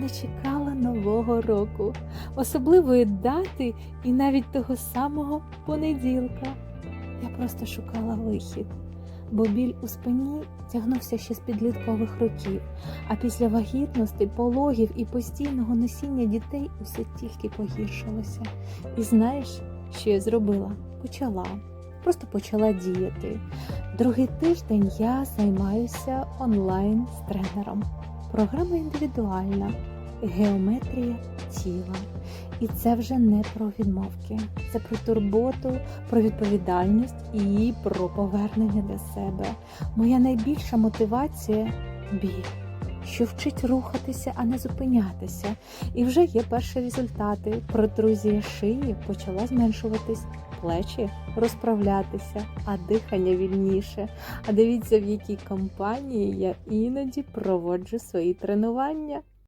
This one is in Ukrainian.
не чекала нового року, особливої дати і навіть того самого понеділка. Я просто шукала вихід, бо біль у спині тягнувся ще з підліткових років, а після вагітності, пологів і постійного носіння дітей усе тільки погіршилося. І знаєш, що я зробила? Почала. Просто почала діяти. Другий тиждень я займаюся онлайн з тренером. Програма індивідуальна, геометрія тіла. І це вже не про відмовки, це про турботу, про відповідальність і про повернення до себе. Моя найбільша мотивація біль, що вчить рухатися, а не зупинятися. І вже є перші результати. Протрузія шиї почала зменшуватись, плечі розправлятися, а дихання вільніше. А дивіться, в якій компанії я іноді проводжу свої тренування.